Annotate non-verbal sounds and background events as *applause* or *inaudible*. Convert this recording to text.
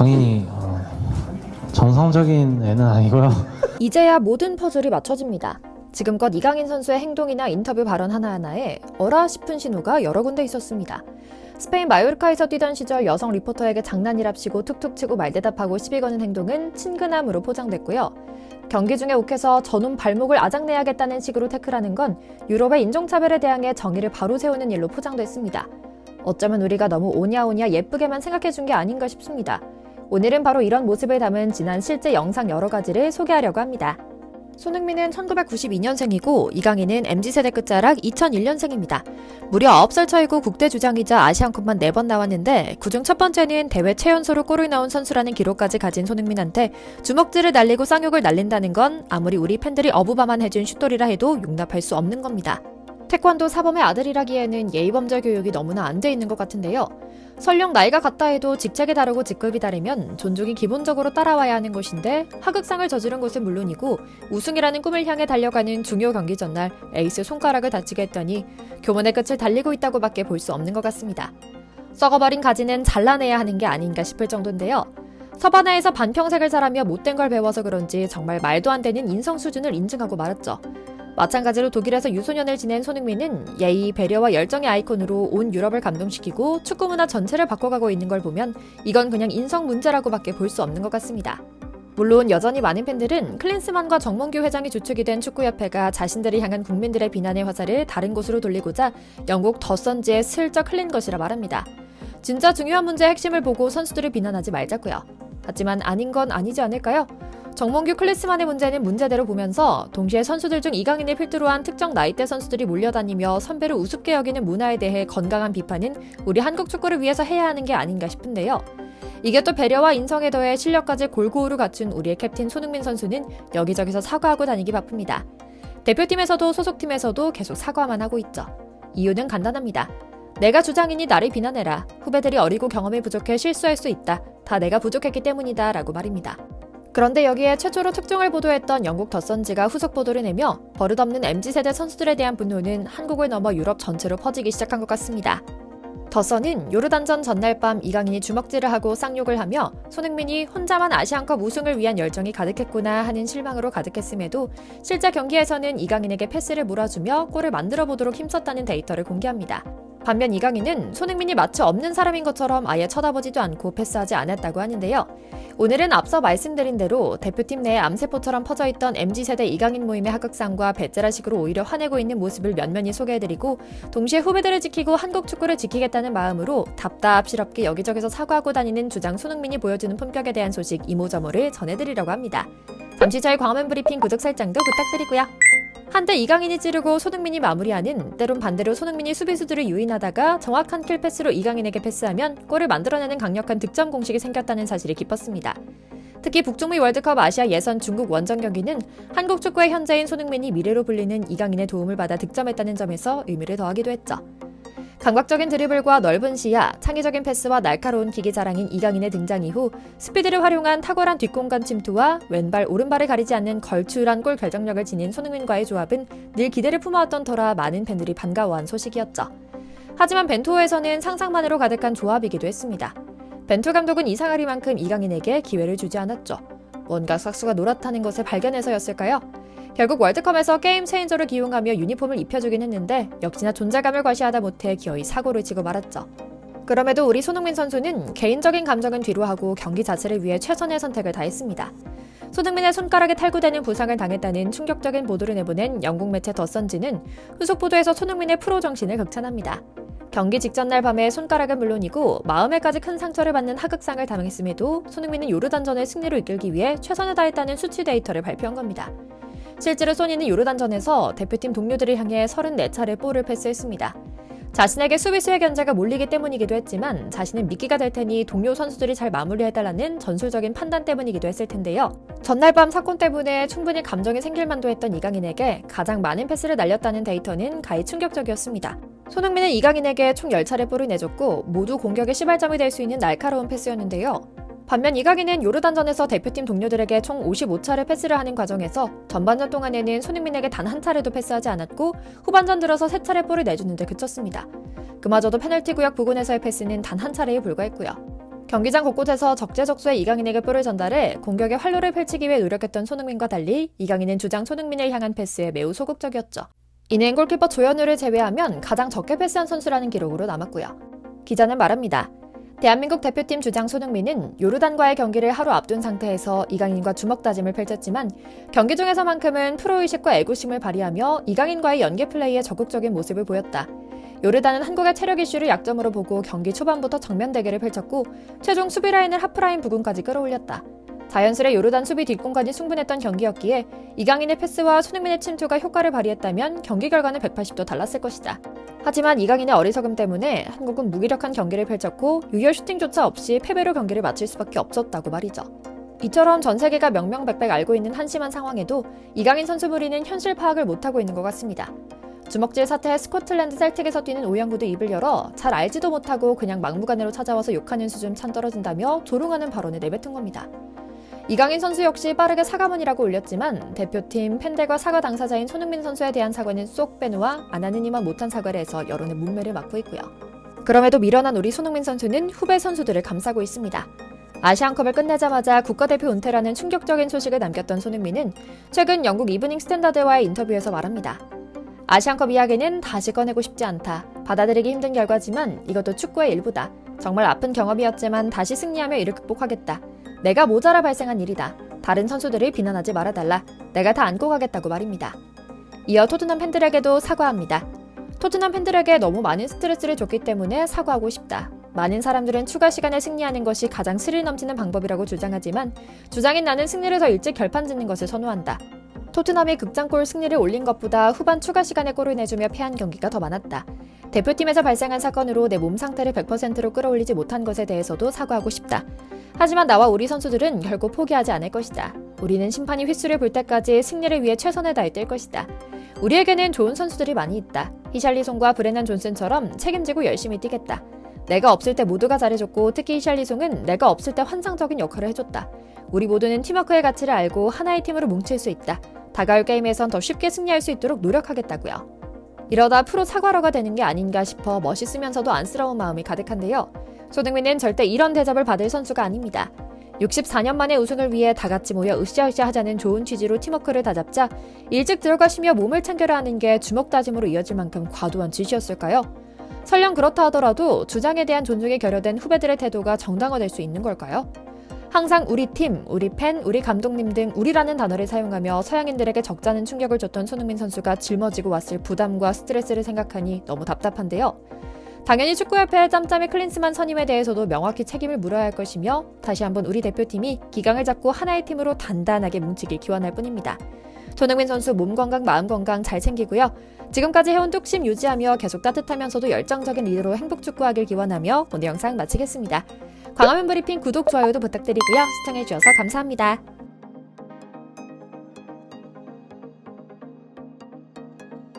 강인이 어, 정상적인 애는 아니고요. *laughs* 이제야 모든 퍼즐이 맞춰집니다. 지금껏 이강인 선수의 행동이나 인터뷰 발언 하나하나에 어라 싶은 신호가 여러 군데 있었습니다. 스페인 마요르카에서 뛰던 시절 여성 리포터에게 장난이랍시고 툭툭 치고 말대답하고 시비 거는 행동은 친근함으로 포장됐고요. 경기 중에 욱해서 저놈 발목을 아작내야겠다는 식으로 태클하는 건 유럽의 인종차별에 대항해 정의를 바로 세우는 일로 포장됐습니다. 어쩌면 우리가 너무 오냐오냐 예쁘게만 생각해 준 게 아닌가 싶습니다. 오늘은 바로 이런 모습을 담은 지난 실제 영상 여러 가지를 소개하려고 합니다. 손흥민은 1992년생이고 이강인은 MZ세대 끝자락 2001년생입니다. 무려 9살 차이고 국대 주장이자 아시안컵만 4번 나왔는데 그중 첫 번째는 대회 최연소로 골을 넣은 선수라는 기록까지 가진 손흥민한테 주먹질을 날리고 쌍욕을 날린다는 건 아무리 우리 팬들이 어부바만 해준 슛돌이라 해도 용납할 수 없는 겁니다. 태권도 사범의 아들이라기에는 예의범절 교육이 너무나 안 돼 있는 것 같은데요. 설령 나이가 같다 해도 직책이 다르고 직급이 다르면 존중이 기본적으로 따라와야 하는 것인데 하극상을 저지른 것은 물론이고 우승이라는 꿈을 향해 달려가는 중요 경기 전날 에이스 손가락을 다치게 했더니 교문의 끝을 달리고 있다고밖에 볼 수 없는 것 같습니다. 썩어버린 가지는 잘라내야 하는 게 아닌가 싶을 정도인데요. 서바나에서 반평생을 자라며 못된 걸 배워서 그런지 정말 말도 안 되는 인성 수준을 인증하고 말았죠. 마찬가지로 독일에서 유소년을 지낸 손흥민은 예의, 배려와 열정의 아이콘으로 온 유럽을 감동시키고 축구 문화 전체를 바꿔가고 있는 걸 보면 이건 그냥 인성 문제라고밖에 볼 수 없는 것 같습니다. 물론 여전히 많은 팬들은 클린스만과 정몽규 회장이 주축이 된 축구협회가 자신들을 향한 국민들의 비난의 화살을 다른 곳으로 돌리고자 영국 더선지에 슬쩍 흘린 것이라 말합니다. 진짜 중요한 문제의 핵심을 보고 선수들을 비난하지 말자고요. 하지만 아닌 건 아니지 않을까요? 정몽규 클리스만의 문제는 문제대로 보면서 동시에 선수들 중 이강인을 필두로 한 특정 나이대 선수들이 몰려다니며 선배를 우습게 여기는 문화에 대해 건강한 비판은 우리 한국 축구를 위해서 해야 하는 게 아닌가 싶은데요. 이게 또 배려와 인성에 더해 실력까지 골고루 갖춘 우리의 캡틴 손흥민 선수는 여기저기서 사과하고 다니기 바쁩니다. 대표팀에서도 소속팀에서도 계속 사과만 하고 있죠. 이유는 간단합니다. 내가 주장이니 나를 비난해라. 후배들이 어리고 경험이 부족해 실수할 수 있다. 다 내가 부족했기 때문이다. 라고 말입니다. 그런데 여기에 최초로 특종을 보도했던 영국 더선지가 후속 보도를 내며 버릇없는 MZ세대 선수들에 대한 분노는 한국을 넘어 유럽 전체로 퍼지기 시작한 것 같습니다. 더선은 요르단전 전날 밤 이강인이 주먹질을 하고 쌍욕을 하며 손흥민이 혼자만 아시안컵 우승을 위한 열정이 가득했구나 하는 실망으로 가득했음에도 실제 경기에서는 이강인에게 패스를 몰아주며 골을 만들어 보도록 힘썼다는 데이터를 공개합니다. 반면 이강인은 손흥민이 마치 없는 사람인 것처럼 아예 쳐다보지도 않고 패스하지 않았다고 하는데요. 오늘은 앞서 말씀드린 대로 대표팀 내에 암세포처럼 퍼져있던 MZ세대 이강인 모임의 하극상과 배째라식으로 오히려 화내고 있는 모습을 면면히 소개해드리고 동시에 후배들을 지키고 한국 축구를 지키겠다는 마음으로 답답스럽게 여기저기서 사과하고 다니는 주장 손흥민이 보여주는 품격에 대한 소식 이모저모를 전해드리려고 합니다. 잠시 저희 광화문 브리핑 구독 설정도 부탁드리고요. 한때 이강인이 찌르고 손흥민이 마무리하는 때론 반대로 손흥민이 수비수들을 유인하다가 정확한 킬 패스로 이강인에게 패스하면 골을 만들어내는 강력한 득점 공식이 생겼다는 사실이 깊었습니다. 특히 북중미 월드컵 아시아 예선 중국 원정 경기는 한국 축구의 현재인 손흥민이 미래로 불리는 이강인의 도움을 받아 득점했다는 점에서 의미를 더하기도 했죠. 감각적인 드리블과 넓은 시야, 창의적인 패스와 날카로운 기기 자랑인 이강인의 등장 이후 스피드를 활용한 탁월한 뒷공간 침투와 왼발 오른발을 가리지 않는 걸출한 골 결정력을 지닌 손흥민과의 조합은 늘 기대를 품어왔던 터라 많은 팬들이 반가워한 소식이었죠. 하지만 벤투호에서는 상상만으로 가득한 조합이기도 했습니다. 벤투 감독은 이상하리만큼 이강인에게 기회를 주지 않았죠. 뭔가 싹수가 노랗다는 것을 발견해서였을까요? 결국 월드컵에서 게임 체인저를 기용하며 유니폼을 입혀주긴 했는데 역시나 존재감을 과시하다 못해 기어이 사고를 치고 말았죠. 그럼에도 우리 손흥민 선수는 개인적인 감정은 뒤로하고 경기 자체를 위해 최선의 선택을 다했습니다. 손흥민의 손가락에 탈구되는 부상을 당했다는 충격적인 보도를 내보낸 영국 매체 더선지는 후속 보도에서 손흥민의 프로 정신을 극찬합니다. 경기 직전 날 밤에 손가락은 물론이고 마음에까지 큰 상처를 받는 하극상을 당했음에도 손흥민은 요르단전을 승리로 이끌기 위해 최선을 다했다는 수치 데이터를 발표한 겁니다. 실제로 소니는 요르단전에서 대표팀 동료들을 향해 34차례 볼을 패스했습니다. 자신에게 수비수의 견제가 몰리기 때문이기도 했지만 자신은 미끼가 될 테니 동료 선수들이 잘 마무리해달라는 전술적인 판단 때문이기도 했을 텐데요. 전날 밤 사건 때문에 충분히 감정이 생길 만도 했던 이강인에게 가장 많은 패스를 날렸다는 데이터는 가히 충격적이었습니다. 손흥민은 이강인에게 총 10차례 볼을 내줬고 모두 공격의 시발점이 될 수 있는 날카로운 패스였는데요. 반면 이강인은 요르단전에서 대표팀 동료들에게 총 55차례 패스를 하는 과정에서 전반전 동안에는 손흥민에게 단 한 차례도 패스하지 않았고 후반전 들어서 세 차례 볼을 내주는데 그쳤습니다. 그마저도 페널티 구역 부근에서의 패스는 단 한 차례에 불과했고요. 경기장 곳곳에서 적재적소에 이강인에게 볼을 전달해 공격의 활로를 펼치기 위해 노력했던 손흥민과 달리 이강인은 주장 손흥민을 향한 패스에 매우 소극적이었죠. 이는 골키퍼 조현우를 제외하면 가장 적게 패스한 선수라는 기록으로 남았고요. 기자는 말합니다. 대한민국 대표팀 주장 손흥민은 요르단과의 경기를 하루 앞둔 상태에서 이강인과 주먹 다짐을 펼쳤지만 경기 중에서만큼은 프로의식과 애국심을 발휘하며 이강인과의 연계 플레이에 적극적인 모습을 보였다. 요르단은 한국의 체력 이슈를 약점으로 보고 경기 초반부터 정면 대결을 펼쳤고 최종 수비 라인을 하프라인 부근까지 끌어올렸다. 자연스레 요르단 수비 뒷공간이 충분했던 경기였기에 이강인의 패스와 손흥민의 침투가 효과를 발휘했다면 경기 결과는 180도 달랐을 것이다. 하지만 이강인의 어리석음 때문에 한국은 무기력한 경기를 펼쳤고 유효 슈팅조차 없이 패배로 경기를 마칠 수밖에 없었다고 말이죠. 이처럼 전 세계가 명명백백 알고 있는 한심한 상황에도 이강인 선수 무리는 현실 파악을 못하고 있는 것 같습니다. 주먹질 사태에 스코틀랜드 셀틱에서 뛰는 오영구도 입을 열어 잘 알지도 못하고 그냥 막무가내로 찾아와서 욕하는 수준 찬 떨어진다며 조롱하는 발언을 내뱉은 겁니다. 이강인 선수 역시 빠르게 사과문이라고 올렸지만 대표팀 팬들과 사과 당사자인 손흥민 선수에 대한 사과는 쏙 빼놓아 안 하느니만 못한 사과를 해서 여론의 문매를 막고 있고요. 그럼에도 미련한 우리 손흥민 선수는 후배 선수들을 감싸고 있습니다. 아시안컵을 끝내자마자 국가대표 은퇴라는 충격적인 소식을 남겼던 손흥민은 최근 영국 이브닝 스탠다드와의 인터뷰에서 말합니다. 아시안컵 이야기는 다시 꺼내고 싶지 않다. 받아들이기 힘든 결과지만 이것도 축구의 일부다. 정말 아픈 경험이었지만 다시 승리하며 이를 극복하겠다. 내가 모자라 발생한 일이다. 다른 선수들을 비난하지 말아달라. 내가 다 안고 가겠다고 말입니다. 이어 토트넘 팬들에게도 사과합니다. 토트넘 팬들에게 너무 많은 스트레스를 줬기 때문에 사과하고 싶다. 많은 사람들은 추가 시간에 승리하는 것이 가장 스릴 넘치는 방법이라고 주장하지만 주장인 나는 승리를 더 일찍 결판 짓는 것을 선호한다. 토트넘이 극장골 승리를 올린 것보다 후반 추가 시간에 골을 내주며 패한 경기가 더 많았다. 대표팀에서 발생한 사건으로 내 몸 상태를 100%로 끌어올리지 못한 것에 대해서도 사과하고 싶다. 하지만 나와 우리 선수들은 결국 포기하지 않을 것이다. 우리는 심판이 휘수를 불 때까지 승리를 위해 최선을 다해 뛸 것이다. 우리에게는 좋은 선수들이 많이 있다. 히샬리송과 브레난 존슨처럼 책임지고 열심히 뛰겠다. 내가 없을 때 모두가 잘해줬고 특히 히샬리송은 내가 없을 때 환상적인 역할을 해줬다. 우리 모두는 팀워크의 가치를 알고 하나의 팀으로 뭉칠 수 있다. 다가올 게임에선 더 쉽게 승리할 수 있도록 노력하겠다고요. 이러다 프로 사과러가 되는 게 아닌가 싶어 멋있으면서도 안쓰러운 마음이 가득한데요. 손흥민은 절대 이런 대접을 받을 선수가 아닙니다. 64년 만에 우승을 위해 다 같이 모여 으쌰으쌰 하자는 좋은 취지로 팀워크를 다잡자 일찍 들어가시며 몸을 챙겨라 하는 게 주먹 다짐으로 이어질 만큼 과도한 지시였을까요? 설령 그렇다 하더라도 주장에 대한 존중에 결여된 후배들의 태도가 정당화될 수 있는 걸까요? 항상 우리 팀, 우리 팬, 우리 감독님 등 우리라는 단어를 사용하며 서양인들에게 적잖은 충격을 줬던 손흥민 선수가 짊어지고 왔을 부담과 스트레스를 생각하니 너무 답답한데요. 당연히 축구협회 짬짬이 클린스만 선임에 대해서도 명확히 책임을 물어야 할 것이며 다시 한번 우리 대표팀이 기강을 잡고 하나의 팀으로 단단하게 뭉치길 기원할 뿐입니다. 손흥민 선수 몸 건강, 마음 건강 잘 챙기고요. 지금까지 해온 뚝심 유지하며 계속 따뜻하면서도 열정적인 리더로 행복 축구하길 기원하며 오늘 영상 마치겠습니다. 광화문 브리핑 구독, 좋아요도 부탁드리고요. 시청해주셔서 감사합니다.